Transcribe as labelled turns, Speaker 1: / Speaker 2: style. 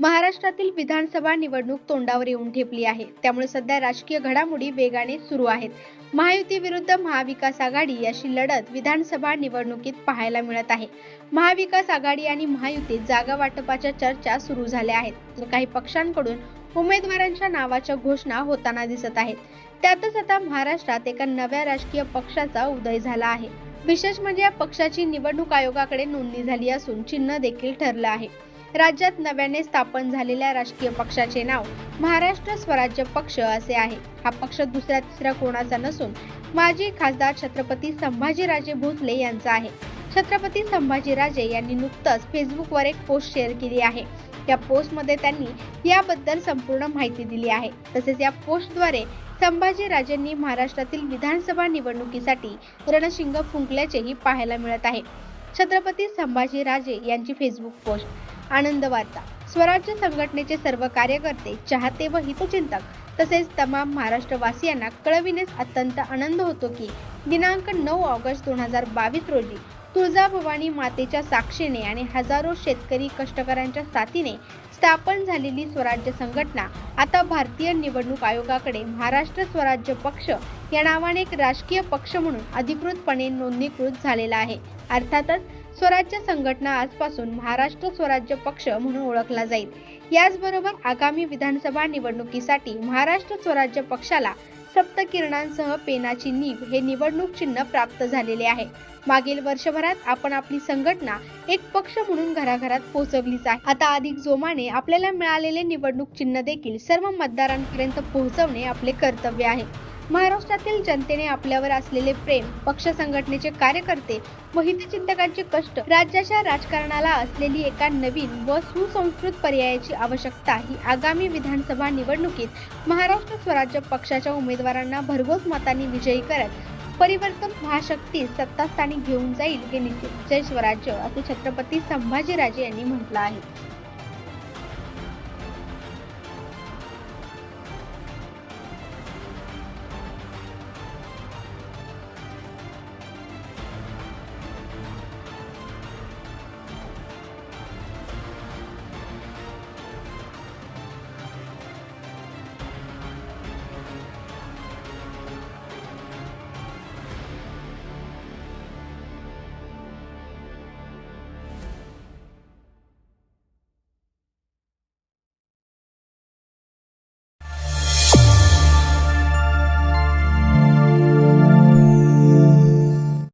Speaker 1: महाराष्ट्रातील विधानसभा निवडणूक तोंडावर येऊन ठेपली आहे. त्यामुळे सध्या राजकीय घडामोडी वेगाने सुरू आहेत. महायुती विरुद्ध महाविकास आघाडी अशी लढत विधानसभा निवडणुकीत पाहायला मिळत आहे. महाविकास आघाडी आणि महायुतीत जागा वाटपाच्या चर्चा सुरू झाल्या आहेत. तर काही पक्षांकडून उमेदवारांच्या नावाच्या घोषणा होताना दिसत आहेत. त्यातच आता महाराष्ट्रात एका नव्या राजकीय पक्षाचा उदय झाला आहे. विशेष म्हणजे या पक्षाची निवडणूक आयोगाकडे नोंदणी झाली असून चिन्ह देखील ठरलं आहे. राज्यात नव्याने स्थापन झालेल्या राजकीय पक्षाचे नाव महाराष्ट्र स्वराज्य पक्ष असे आहे. हा पक्ष दुसऱ्या तिसऱ्या कोणाचा नसून माजी खासदार छत्रपती संभाजीराजे भोसले यांचा आहे. छत्रपती संभाजीराजे यांनी नुकतंच फेसबुकवर एक पोस्ट शेअर केली आहे. या पोस्टमध्ये त्यांनी याबद्दल संपूर्ण माहिती दिली आहे. तसेच या पोस्टद्वारे संभाजीराजेंनी महाराष्ट्रातील विधानसभा निवडणुकीसाठी रणशिंग फुंकल्याचेही पाहायला मिळत आहे. छत्रपती संभाजीराजे यांची फेसबुक पोस्ट आनंद वार्ता. स्वराज्य संघटनेचे सर्व कार्यकर्ते चाहते व हितचिंतक तसेच तमाम महाराष्ट्रवासियांना कळविण्यास अत्यंत आनंद होतो की दिनांक नऊ ऑगस्ट दोन हजार बावीस रोजी तुळजाभवानी मातेच्या साक्षीने आणि हजारो शेतकरी कष्टकऱ्यांच्या साथीने स्थापन झालेली स्वराज्य संघटना आता भारतीय निवडणूक आयोगाकडे महाराष्ट्र स्वराज्य पक्ष या नावाने एक राजकीय पक्ष म्हणून अधिकृतपणे नोंदणीकृत झालेला आहे. अर्थातच स्वराज्य संघटना आजपासून महाराष्ट्र स्वराज्य पक्ष म्हणून ओळखला जाईल. याचबरोबर आगामी विधानसभा निवडणुकीसाठी महाराष्ट्र स्वराज्य पक्षाला सप्तकिरणांसह पेनाची नीव हे निवडणूक चिन्ह प्राप्त झालेले आहे. मागील वर्षभरात आपण आपली संघटना एक पक्ष म्हणून घराघरात पोहोचवलीच आहे. आता अधिक जोमाने आपल्याला मिळालेले निवडणूक चिन्ह देखील सर्व मतदारांपर्यंत पोहोचवणे आपले कर्तव्य आहे. महाराष्ट्रातील जनतेने आपल्यावर असलेले प्रेम पक्ष संघटनेचे कार्यकर्ते व हितचिंतकांचे कष्ट राज्याच्या राजकारणाला असलेली एका नवीन व सुसंस्कृत पर्यायाची आवश्यकता ही आगामी विधानसभा निवडणुकीत महाराष्ट्र स्वराज्य पक्षाच्या उमेदवारांना भरघोस मतांनी विजयी करत परिवर्तन महाशक्ती सत्तास्थानी घेऊन जाईल हे निश्चित. जय स्वराज्य असे छत्रपती संभाजीराजे यांनी म्हटलं आहे.